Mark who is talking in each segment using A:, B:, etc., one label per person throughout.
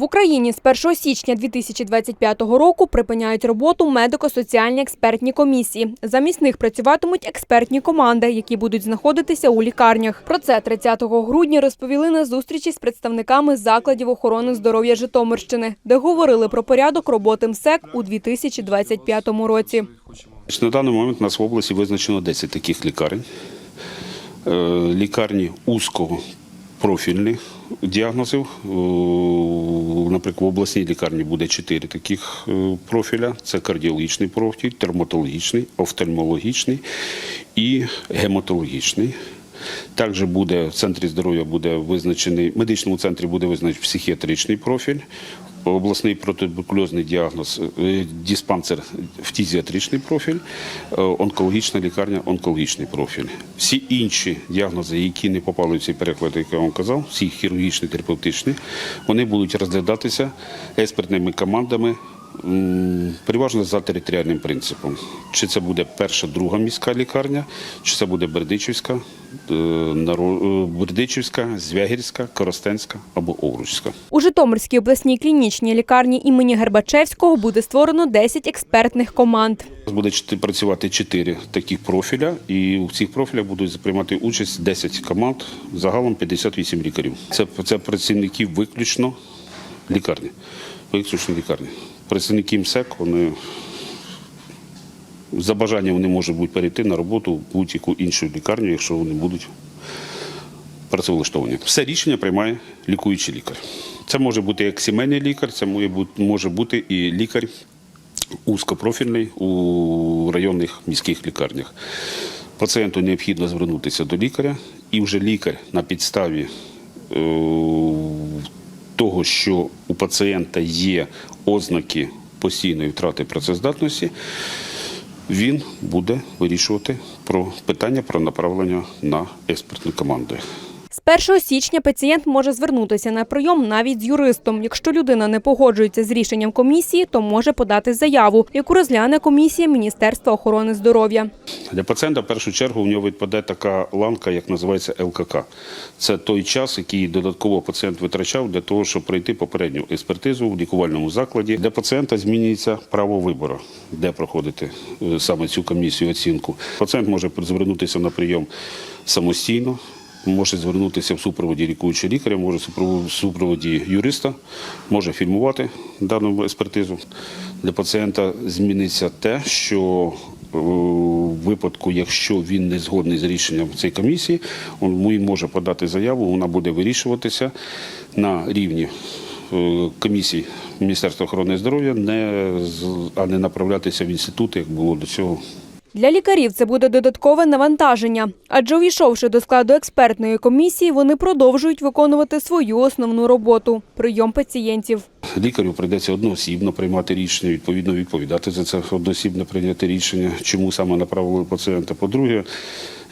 A: В Україні з 1 січня 2025 року припиняють роботу медико-соціальні експертні комісії. Замість них працюватимуть експертні команди, які будуть знаходитися у лікарнях. Про це 30 грудня розповіли на зустрічі з представниками закладів охорони здоров'я Житомирщини, де говорили про порядок роботи МСЕК у 2025 році.
B: На даний момент у нас в області визначено 10 таких лікарень. Е, Лікарні узкого профільні діагнозів. Е, Наприклад, в обласній лікарні буде чотири таких е, профіля: це кардіологічний профіль, терматологічний, офтальмологічний і гематологічний. Також буде в центрі здоров'я буде визначений, в медичному центрі буде визначений психіатричний профіль, обласний протитуберкульозний діагноз, е, диспансер фтізіатричний профіль, е, онкологічна лікарня, онкологічний профіль. Всі інші діагнози, які не попали в цей переклад, який я вам казав, всі хірургічні, терапевтичні, вони будуть розглядатися експертними командами Переважно за територіальним принципом. Чи це буде перша, друга міська лікарня, чи це буде Бердичівська, е, е, Бердичівська, Звягірська, Коростенська або Овручська.
A: У Житомирській обласній клінічній лікарні імені Гербачевського буде створено 10 експертних команд.
B: Буде працювати чотири таких профіля, і у цих профілях будуть приймати участь 10 команд, загалом 58 лікарів. Це, це працівники виключно лікарні. Виключно лікарні. Працівники МСЕК, вони за бажанням вони можуть будуть перейти на роботу в будь-яку іншу лікарню, якщо вони будуть працевлаштовані. Все рішення приймає лікуючий лікар. Це може бути як сімейний лікар, це бути, може бути і лікар узкопрофільний у районних міських лікарнях. Пацієнту необхідно звернутися до лікаря, і вже лікар на підставі е, того, що у пацієнта є ознаки постійної втрати працездатності, він буде вирішувати про питання про направлення на експертну команди.
A: З 1 січня пацієнт може звернутися на прийом навіть з юристом. Якщо людина не погоджується з рішенням комісії, то може подати заяву, яку розгляне комісія Міністерства охорони здоров'я.
B: Для пацієнта в першу чергу в нього відпаде така ланка, як називається ЛКК. Це той час, який додатково пацієнт витрачав для того, щоб пройти попередню експертизу в лікувальному закладі. Для пацієнта змінюється право вибору, де проходити е, саме цю комісію оцінку. Пацієнт може звернутися на прийом самостійно. Може звернутися в супроводі лікуючого лікаря, може в супроводі юриста, може фільмувати дану експертизу. Для пацієнта зміниться те, що е, в випадку, якщо він не згодний з рішенням цієї комісії, він може подати заяву, вона буде вирішуватися на рівні е, комісії Міністерства охорони здоров'я, а не направлятися в інститути, як було до цього.
A: Для лікарів це буде додаткове навантаження, адже увійшовши до складу експертної комісії, вони продовжують виконувати свою основну роботу прийом пацієнтів.
B: Лікарю прийдеться одноосібно приймати рішення, відповідно відповідати за це одноосібно прийняти рішення, чому саме направили пацієнта. По-друге,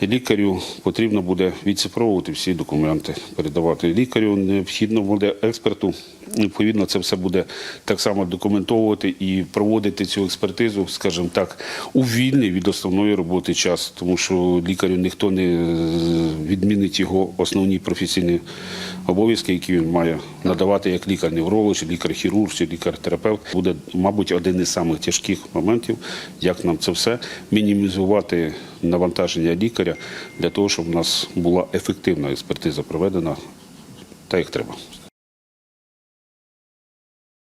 B: лікарю потрібно буде відцифровувати всі документи, передавати лікарю. Необхідно буде експерту. Відповідно, це все буде так само документовувати і проводити цю експертизу, скажімо так, у вільний від основної роботи час, тому що лікарю ніхто не відмінить його основні професійні обов'язки, які він має надавати як лікар-невролог, чи лікар-хірург, чи лікар-терапевт. Буде, мабуть, один із самих тяжких моментів, як нам це все мінімізувати навантаження лікаря для того, щоб у нас була ефективна експертиза проведена так, як треба.